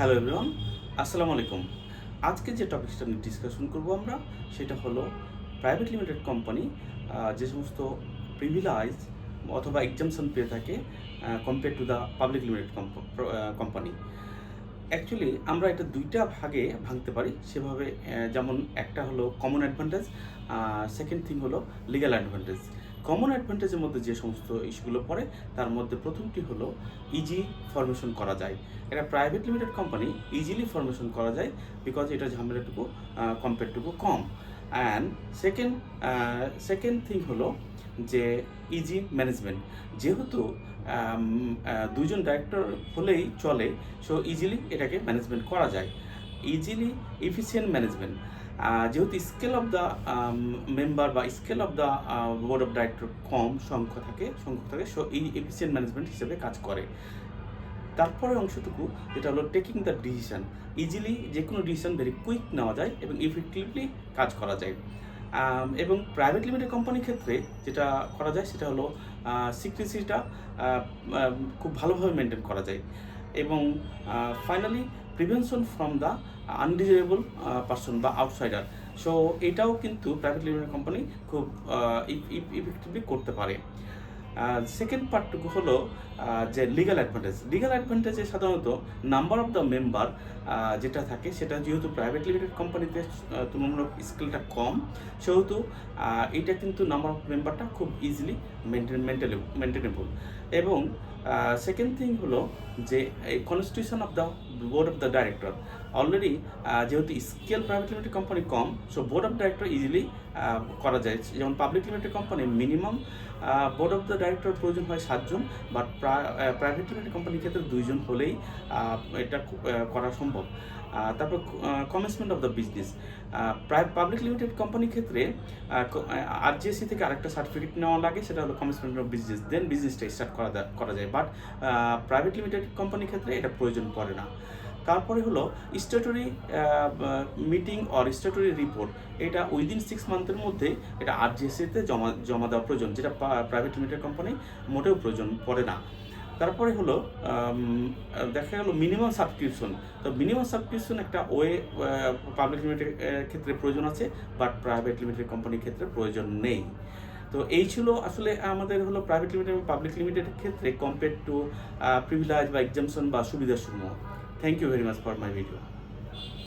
Hello everyone আসসালামু আলাইকুম। আজকে যে টপিকসটা নিয়ে ডিসকাশন করব আমরা, সেটা হলো প্রাইভেট লিমিটেড কোম্পানি যে সমস্ত প্রিভিলাইজ অথবা এক্সামশন পেয়ে থাকে compare to the public limited company actually আমরা এটা দুইটা ভাগে ভাঙতে পারি, সেভাবে যেমন একটা হলো কমন অ্যাডভান্টেজ সেকেন্ড থিং হলো লিগ্যাল অ্যাডভান্টেজ কমন অ্যাডভান্টেজের মধ্যে যে সমস্ত ইস্যুগুলো পড়ে, তার মধ্যে প্রথমটি হলো ইজি ফরমেশন করা যায়। এটা private limited company easily formation করা যায় বিকজ এটা ঝামেলাটুকু কম্পেয়ারটুকু কম। অ্যান্ড সেকেন্ড সেকেন্ড থিং হলো যে ইজি ম্যানেজমেন্ট যেহেতু দুজন ডাইরেক্টর হলেই চলে সো ইজিলি এটাকে ম্যানেজমেন্ট করা যায়। ইজিলি এফিসিয়েন্ট ম্যানেজমেন্ট যেহেতু স্কেল অফ দ্য মেম্বার বা scale of the board of director কম, সংখ্যা থাকে সংখ্যা থাকে সো এই এফিসিয়েন্ট ম্যানেজমেন্ট হিসেবে কাজ করে। তারপরে অংশটুকু, যেটা হলো টেকিং দ্য ডিসিশন ইজিলি যে কোনো ডিসিশন ভেরি কুইক নেওয়া যায় এবং ইফেক্টিভলি কাজ করা যায়। এবং প্রাইভেট লিমিটেড কোম্পানির ক্ষেত্রে যেটা করা যায়, সেটা হলো সিক্রেসিটা খুব ভালোভাবে মেনটেন করা যায়। এবং finally prevention from the undesirable person বা আউটসাইডার সো এটাও কিন্তু প্রাইভেট লিমিটেড কোম্পানি খুব ইফেক্টিভলি করতে পারে। সেকেন্ড পার্টটুকু হলো আহ, যে লিগাল অ্যাডভান্টেজ লিগাল অ্যাডভান্টেজে সাধারণত নাম্বার অফ দ্য মেম্বার যেটা থাকে সেটা যেহেতু প্রাইভেট লিমিটেড কোম্পানিতে তুলনামূলক স্কেলটা কম সেহেতু এটা কিন্তু নাম্বার অফ মেম্বারটা খুব ইজিলি মেনটেন মেনটেনেবল এবং সেকেন্ড থিং হলো যে, এই constitution of the board of the director already যেহেতু scale private limited company com so board of director easily করা যায়। যেমন public limited company minimum board of the director প্রয়োজন হয় সাতজন বাট প্রাইভেট লিমিটেড কোম্পানির ক্ষেত্রে দুইজন হলেই এটা করা সম্ভব। তারপর commencement of the business public limited কোম্পানির ক্ষেত্রে আরজিএসসি থেকে আরেকটা সার্টিফিকেট নেওয়া লাগে, সেটা হলো কমেন্সমেন্ট অফ বিজনেস দেন বিজনেসটা স্টার্ট করা করা যায়। বাট প্রাইভেট লিমিটেড কোম্পানির ক্ষেত্রে এটা প্রয়োজন পড়ে না। তারপরে হলো statutory meeting or statutory report এটা উইদিন সিক্স মান্থের মধ্যে এটা আরজিএসসিতে জমা জমা দেওয়া প্রয়োজন, যেটা প্রাইভেট লিমিটেড কোম্পানি মোটেও প্রয়োজন পড়ে না। তারপরে হলো দেখা গেল মিনিমাম সাবস্ক্রিপশন তো মিনিমাম সাবস্ক্রিপশন একটা ওয়ে পাবলিক লিমিটেড ক্ষেত্রে প্রয়োজন আছে বাট প্রাইভেট লিমিটেড কোম্পানির ক্ষেত্রে প্রয়োজন নেই। তো এই ছিল আসলে আমাদের হলো প্রাইভেট লিমিটেড এবং পাবলিক লিমিটেডের ক্ষেত্রে কম্পেয়ার টু প্রিভিলাইজ বা এক্সামশন বা সুবিধাসমূহ। Thank you very much for my video